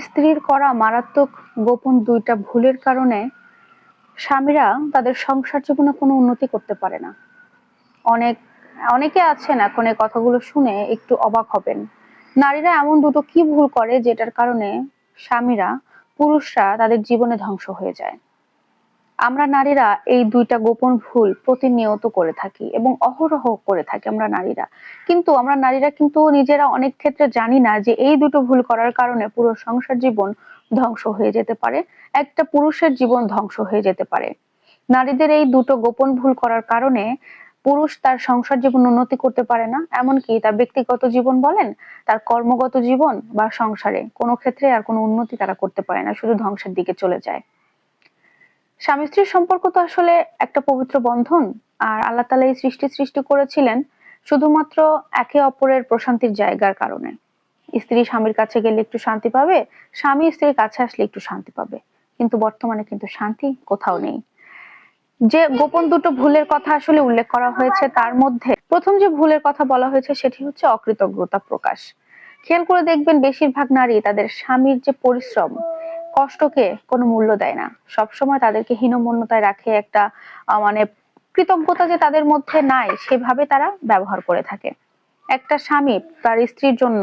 স্ত্রীর করা মারাত্মক গোপন দুইটা ভুলের কারণে স্বামীরা তাদের সংসার জীবনে কোনো উন্নতি করতে পারে না। অনেক, অনেকে আছেন এখন এই কথাগুলো শুনে একটু অবাক হবেন। নারীরা এমন দুটো কি ভুল করে যেটার কারণে স্বামীরা পুরুষরা তাদের জীবনে ধ্বংস হয়ে যায়। আমরা নারীরা এই দুইটা গোপন ভুল প্রতিনিয়ত করে থাকি এবং অহরহ করে থাকি আমরা নারীরা। কিন্তু আমরা নারীরা কিন্তু নিজেরা অনেক ক্ষেত্রে জানি না যে এই দুটো ভুল করার কারণে পুরো সংসার জীবন ধ্বংস হয়ে যেতে পারে, একটা পুরুষের জীবন ধ্বংস হয়ে যেতে পারে। নারীদের এই দুটো গোপন ভুল করার কারণে পুরুষ তার সংসার জীবন উন্নতি করতে পারে না, এমনকি তার ব্যক্তিগত জীবন বলেন, তার কর্মগত জীবন বা সংসারে কোনো ক্ষেত্রে আর কোনো উন্নতি তারা করতে পারে না, শুধু ধ্বংসের দিকে চলে যায়। স্বামী স্ত্রীর সম্পর্ক তো আসলে একটা পবিত্র বন্ধন, আর আল্লাহ তালা এই সৃষ্টি সৃষ্টি করেছিলেন শুধুমাত্র একে অপরের প্রশান্তির জায়গার কারণে। স্ত্রী স্বামীর কাছে গেলে একটু শান্তি পাবে, স্বামী স্ত্রীর কাছে আসলে একটু শান্তি পাবে। কিন্তু বর্তমানে কিন্তু শান্তি কোথাও নেই। যে গোপন দুটো ভুলের কথা আসলে উল্লেখ করা হয়েছে তার মধ্যে প্রথম যে ভুলের কথা বলা হয়েছে সেটি হচ্ছে অকৃতজ্ঞতা প্রকাশ। খেয়াল করে দেখবেন বেশিরভাগ নারী তাদের স্বামীর যে পরিশ্রম কষ্টকে কোনো মূল্য দেয় না। সবসময় তাদেরকে হীনমন্যতায় রাখে একটা মানে কৃতজ্ঞতা যে তাদের মধ্যে নাই, সেভাবে তারা ব্যবহার করে থাকে। একটা স্বামী তার স্ত্রীর জন্য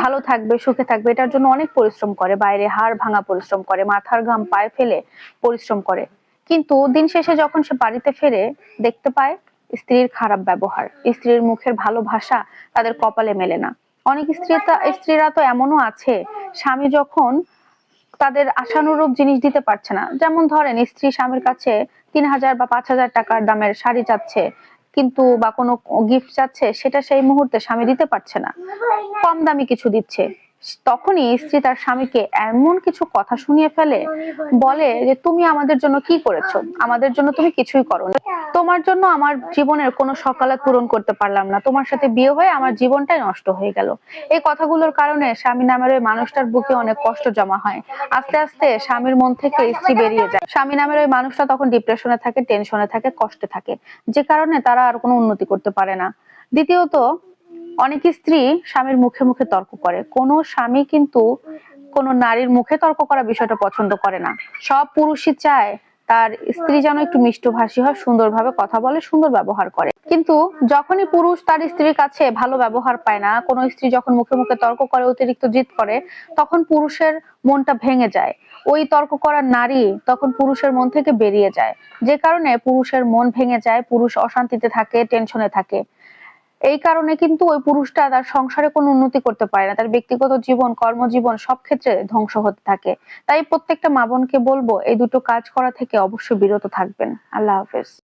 ভালো থাকবে, সুখে থাকবে, এটার জন্য অনেক পরিশ্রম করে, বাইরে হাড় ভাঙা পরিশ্রম করে, মাথার ঘাম পায়ে ফেলে পরিশ্রম করে। কিন্তু দিন শেষে যখন সে বাড়িতে ফেরে, দেখতে পায় স্ত্রীর খারাপ ব্যবহার, স্ত্রীর মুখের ভালো ভাষা তাদের কপালে মেলে না। অনেক স্ত্রী স্ত্রীরা তো এমনও আছে, স্বামী যখন তাদের আশানুরূপ জিনিস দিতে পারছে না। যেমন ধরেন, স্ত্রী স্বামীর কাছে তিন হাজার বা পাঁচ হাজার টাকার দামের শাড়ি চাচ্ছে, কিন্তু বা কোনো গিফট চাচ্ছে, সেটা সেই মুহূর্তে স্বামী দিতে পারছে না। কম দামি কিছু দিচ্ছে। তখনই স্ত্রী তার স্বামীকে এমন কিছু কথা শুনিয়ে ফেলে, বলে যে, তুমি আমাদের জন্য কি করেছ? আমাদের জন্য তুমি কিছুই করো তোমার জন্য আমার জীবনের কোনো সকালাত পূরণ করতে পারলাম না। তোমার সাথে বিয়ে হয়ে আমার জীবনটাই নষ্ট হয়ে গেল। এই কথাগুলোর কারণে স্বামী নামের ওই মানুষটার বুকে অনেক কষ্ট জমা হয়। আস্তে আস্তে স্বামীর মন থেকে স্ত্রী বেরিয়ে যায়। স্বামী নামের ওই মানুষটা তখন ডিপ্রেশনে থাকে, টেনশনে থাকে, কষ্টে থাকে। যে কারণে তারা আর কোনো উন্নতি করতে পারে না। দ্বিতীয়ত অনেক স্ত্রী স্বামীর মুখে মুখে তর্ক করে। কোন স্বামী কিন্তু কোন নারীর মুখে তর্ক করা বিষয়টা পছন্দ করে না। সব পুরুষই চায় তার স্ত্রী যেন একটু মিষ্টভাষী হয়, সুন্দরভাবে কথা বলে, সুন্দর ব্যবহার করে। কিন্তু যখনই পুরুষ তার স্ত্রীর কাছে ভালো ব্যবহার পায় না, কোনো স্ত্রী যখন মুখে মুখে তর্ক করে, অতিরিক্ত জিদ করে, তখন পুরুষের মনটা ভেঙে যায়। ওই তর্ক করার নারী তখন পুরুষের মন থেকে বেরিয়ে যায়। যে কারণে পুরুষের মন ভেঙে যায়, পুরুষ অশান্তিতে থাকে, টেনশনে থাকে। এই কারণে কিন্তু ওই পুরুষটা তার সংসারে কোনো উন্নতি করতে পারে না। তার ব্যক্তিগত জীবন, কর্মজীবন সব ক্ষেত্রে ধ্বংস হতে থাকে। তাই প্রত্যেকটা মা বোনকে বলব, এই দুটো কাজ করা থেকে অবশ্যই বিরত থাকবেন। আল্লাহ হাফেজ।